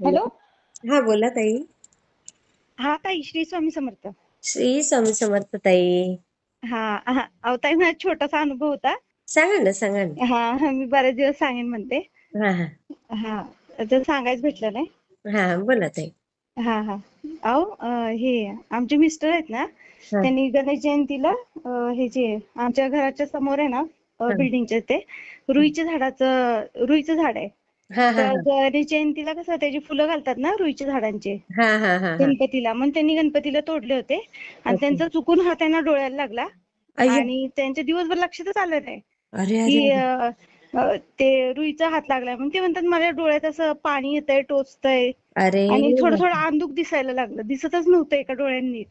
Hello? हा बोला ताई. हा ताई श्री स्वामी समर्थ. श्री स्वामी समर्थ ताई. हा हा अहो ताई माझा छोटासा अनुभव होता. सांगा ना सांगा ना. हा हा, मी बरेच दिवस सांगेन म्हणते. हा हा. हा तर सांगायचं भेटलं नाही. हा बोला ताई. हा हा. अहो अं, हे आमचे मिस्टर आहेत ना. त्यांनी गणेश जयंतीला अं, हे जे आमच्या घराच्या समोर आहे ना बिल्डिंगच्या ते रुईच्या झाडाचं रुईचं झाड आहे. तर गणेश जयंतीला कसं त्याची फुलं घालतात ना रुईच्या झाडांचे हा हा हा हा. गणपतीला. मग त्यांनी गणपतीला तोडले होते. आणि. त्यांचा चुकून हात त्यांना डोळ्याला लागला. आणि त्यांच्या दिवसभर लक्षातच आलं नाही. अरे की ते रुईचा हात लागलाय मग ते म्हणतात माझ्या डोळ्यात असं पाणी येतंय टोचतंय. अरे. आणि थोडं थोडं अंधुक दिसायला लागलं. दिसतच नव्हतं एका डोळ्याने. नीट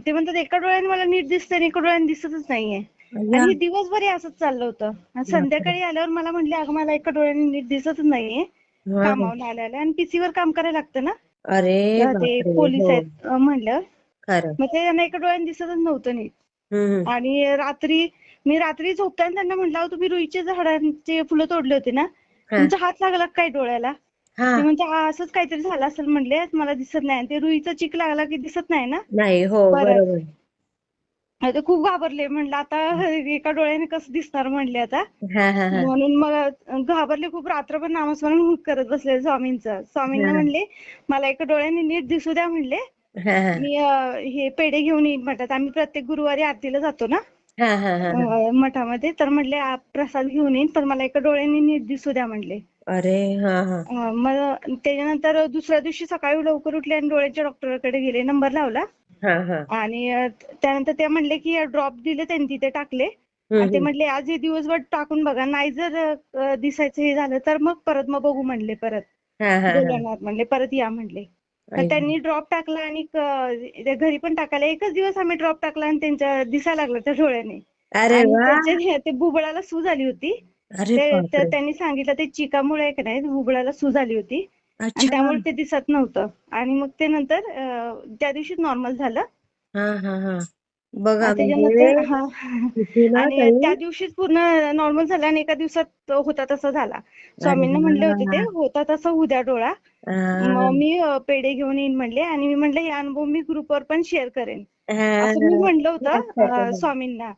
ते म्हणतात एका डोळ्याने मला नीट दिसतंय आणि एका डोळ्याने दिसतच नाहीये. आणि दिवसभर हे असंच चाललं होतं. आणि संध्याकाळी आल्यावर मला म्हणले अगं मला एका डोळ्याने नीट दिसतच नाहीये. हा, हा. कामावून आल्याला आणि पीसीवर काम करायला लागतं ना? अरे ते बापरे पोलीस हो आहेत म्हणलं मग ते त्यांना एका डोळ्याने दिसतच नव्हतं नीट. आणि रात्री मी रात्री झोपताना त्यांना म्हटलं "अहो, तुम्ही रुईच्या झाडांचे फुलं तोडले होते ना? हा. तुमचा हात लागला काय डोळ्याला? हा. ते म्हणजे "हा, असंच काहीतरी झालं असेल म्हणले मला दिसत नाही. आणि ते रुईचा चिक लागला की दिसत नाही ना? नाही हो. बरोबर. खूप घाबरले म्हणलं आता एका डोळ्याने कसं दिसणार म्हणले आता. म्हणून मग घाबरले खूप रात्रभर नामस्मरण करत बसले स्वामींचं. स्वामींना. म्हणले मला एका डोळ्याने नीट दिसू द्या म्हणले. मी हे पेढे घेऊन येईन मठात आम्ही प्रत्येक गुरुवारी आरतीला जातो ना? हा हा हा. हा. मठामध्ये. तर म्हणले "आ, प्रसाद घेऊन येईन पण मला एका डोळ्याने नीट दिसू द्या म्हणले. अरे हा हा. मग त्याच्यानंतर दुसऱ्या दिवशी सकाळी लवकर उठले आणि डोळ्याच्या डॉक्टरकडे गेले नंबर लावला. आणि त्यानंतर ते म्हणले की ड्रॉप दिले त्यांनी तिथे टाकले. आणि ते. म्हणले आज हे दिवसभर टाकून बघा. नाही जर दिसायचं हे झालं तर मग परत मग बघू म्हणले परत. हा हा हा. म्हणले परत या म्हणले. त्यांनी ड्रॉप टाकला आणि घरी पण टाकायला एकच दिवस आम्ही ड्रॉप टाकला आणि त्यांच्या दिसायला लागला त्या डोळ्याने. अरे ते बुबुळाला सूज आली होती. त्यांनी सांगितलं ते चिकामुळे नाही बुबुळाला सूज आली होती. त्यामुळे ते दिसत नव्हतं. आणि मग ते नंतर त्या दिवशीच नॉर्मल झालं. हा हा हा. बघा आणि म्हणजे त्या दिवशीच पूर्ण नॉर्मल झालं आणि एका दिवसात होता तसा झाला. स्वामींना म्हणले होते ते होता तसा उद्या डोळा. मग मी पेढे घेऊन येईन म्हणले आणि मी म्हणले हे अनुभव मी ग्रुपवर पण शेअर करेन. असं मी म्हणलं होतं. स्वामींना.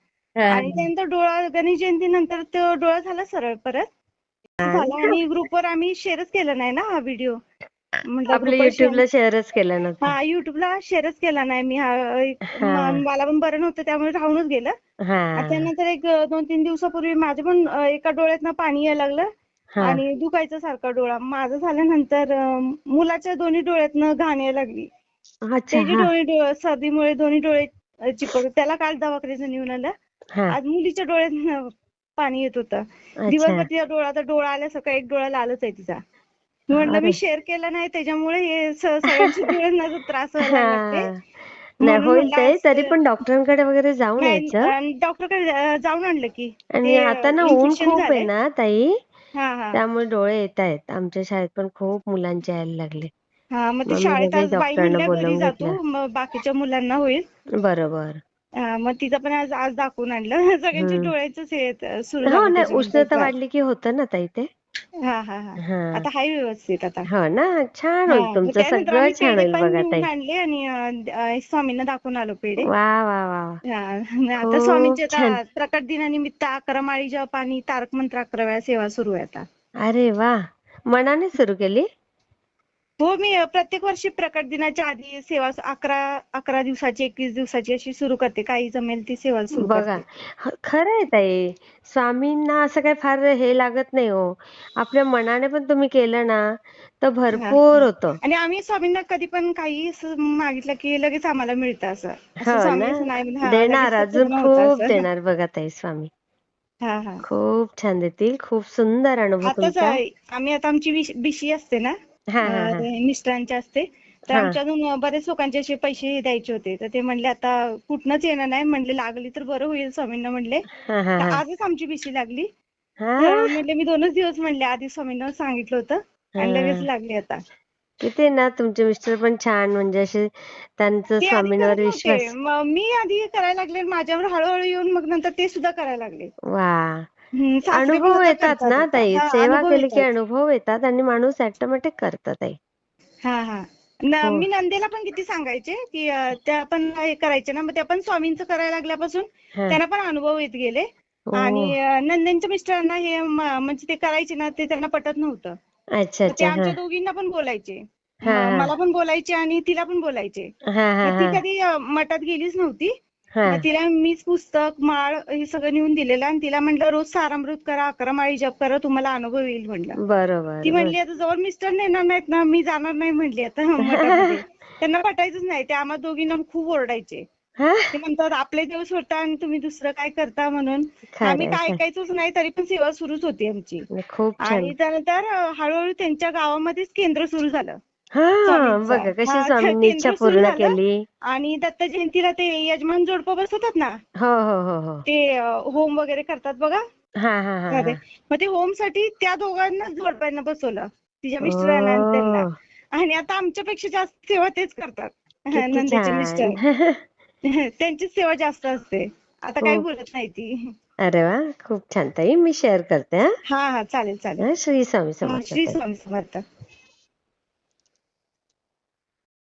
आणि त्यानंतर डोळा गणेश जयंती नंतर तो डोळा झाला सरळ परत. झाला आणि ग्रुपवर आम्ही शेअरच केला नाही ना हा व्हिडिओ ग्रुपवर युट्यूबला शेअरच केलं नव्हतं. हा युट्यूबला शेअरच केला नाही मी. हा मला पण बरं नव्हतं त्यामुळे राहूनच गेलं. त्यानंतर एक दोन तीन दिवसापूर्वी माझ्या पण एका डोळ्यातनं पाणी यायला लागलं आणि दुखायचं सारखा डोळा. माझं झाल्यानंतर मुलाच्या दोन्ही डोळ्यातनं घाण यायला लागली. अच्छा त्याचे हा. डोळे सर्दीमुळे दोन्ही डोळे अं, चिपकले त्याला काल दवाखान्यात नेऊन आलं. आज मुलीच्या डोळ्यात पाणी येत होतं. दिवसभर तिचा डोळा आता डोळा आल्यासारखा एक डोळा लालच आहे तिचा. मी म्हटलं अरे. मी शेअर केला नाही त्याच्यामुळे हे स- सगळ्यांच्या डोळ्यांना त्रास व्हायला लागते नाही होईल ते तरी पण डॉक्टरांकडे वगैरे जाऊन यायचं. आणि डॉक्टरकडे जाऊन आणलं की. आणि आता ना ऊन खूप आहे ना ताई. त्यामुळे डोळे येत आहेत. आमच्या शाळेत पण खूप मुलांचे यायला लागले. हा मग ते शाळेत बाकीच्या मुलांना होईल. बरोबर. मग तिचं पण आज आज दाखवून आणलं. सगळ्यांची हम्म. डोळ्याचंच हे सुरू हो उष्णता. वाढली की होतं ना ताई ते? हा हा हा. आता हाय व्यवस्थित आता. हो ना छान होईल तुमचं. सगळं छान होईल बघा ताई. आणले आणि स्वामींना दाखवून आलो पेढे. वा वा वा आता स्वामींचे. प्रकट दिनानिमित्त अकरा माळी जप आणि तारक मंत्र अकरा वेळा सेवा सुरू आहे आता. अरे वा. मनाने सुरू केली? हो मी प्रत्येक वर्षी प्रकट दिनाच्या आधी सेवा अकरा अकरा दिवसाची एकवीस दिवसाची अशी सुरू करते. काही जमेल ती सेवा सुरू बघा करते. खरं आहे ताई. स्वामींना असं काही फार हे लागत नाही हो. आपल्या मनाने पण तुम्ही केलं ना तर भरपूर होतं. आणि आम्ही स्वामींना कधी पण काही मागितलं की लगेच आम्हाला मिळतं असं. हो देणार अजून खूप. देणार बघा ताई स्वामी. खूप छान देतील खूप सुंदर अनुभव आम्ही आता आमची बिशी असते ना? हा हा अ, हा. ते मिस्टरांची असते. तर हा. आमच्याकडून बरेच लोकांचे असे पैसे द्यायचे होते. तर ते म्हणले आता कुठनच येणार नाही. म्हणले लागली तर बरं होईल स्वामींना म्हणले. तर आजच आमची बिशी लागली. हा. तर म्हणले मी दोनच दिवस म्हणले आधी स्वामींना सांगितलं होतं आणि. लगेच लागली आता. किती ना तुमचे मिस्टर पण छान म्हणजे असे त्यांचं स्वामींवर विश्वास. म- मी आधी करायला लागले माझ्यावर हळूहळू येऊन मग नंतर ते सुद्धा करायला लागले. वा. सासरे अनुभव येतात करतात ना. ताई हा, सेवा अनुभव केली की येतात. अनुभव येतात आणि माणूस ऑटोमॅटिक करतं ताई हा हा न- हो. मी नंदेला पण किती सांगायचे की अं, त्या पण हे करायच्या ना मग त्या पण स्वामींचं करायला लागल्यापासून हा. त्यांना पण अनुभव येत गेले हो. आणि अं, नंदेंच्या मिस्टरांना हे म- म्हणजे ते करायचे ना ते त्यांना पटत नव्हतं अच्छा मग ते अच्छा आमच्या हा दोघींना पण बोलायचे म- हा. मला पण बोलायचे आणि तिला पण बोलायचे हा हा ती हा कधी अं, मठात गेलीच नव्हती मग तिला मीच पुस्तक माळ हे सगळं नेऊन दिलेलं आणि तिला म्हटलं रोज सारामृत करा अकरा माळी जप करा तुम्हाला अनुभव येईल म्हटलं. बरोबर ती म्हणली आता जवळ मिस्टर नेणार नाहीत ना मी जाणार नाही म्हणली आता मठामध्ये. त्यांना पटायचंच नाही ते आम्हा दोघींना खूप ओरडायचे. ते म्हणतात आपले देव सोडता आणि तुम्ही दुसरं काय करता म्हणून. खरंय, आम्ही काय खरंय. ऐकायचोच नाही तरी पण सेवा सुरूच होती आमची. खूप छान. आणि त्यानंतर अं, हळूहळू त्यांच्या गावामध्येच केंद्र सुरू झालं. हा स्वामींचं. बघा कशी हा, स्वामींनी इच्छा पूर्ण झालं. केली. आणि दत्त जयंतीला ते यजमान जोडपं बसवतात ना? हो हो हो हो. ते अं, होम वगैरे करतात बघा. हा हा हा हा. मग ते होमसाठी त्या दोघांना जोडप्यांना बसवलं. तिच्या मिस्टरांना आणि त्यांना. ओ, आणि आता आमच्यापेक्षा जास्त सेवा तेच करतात. किती नंदेचे मिस्टर. छान त्यांची सेवा जास्त असते. आता काही. बोलत नाही ती. अरे वा खूप छान. ताई मी शेअर करते हा. हा हा चालेल चालेल. हा, श्री स्वामी हा, समर्थ श्री ताई. स्वामी समर्थ.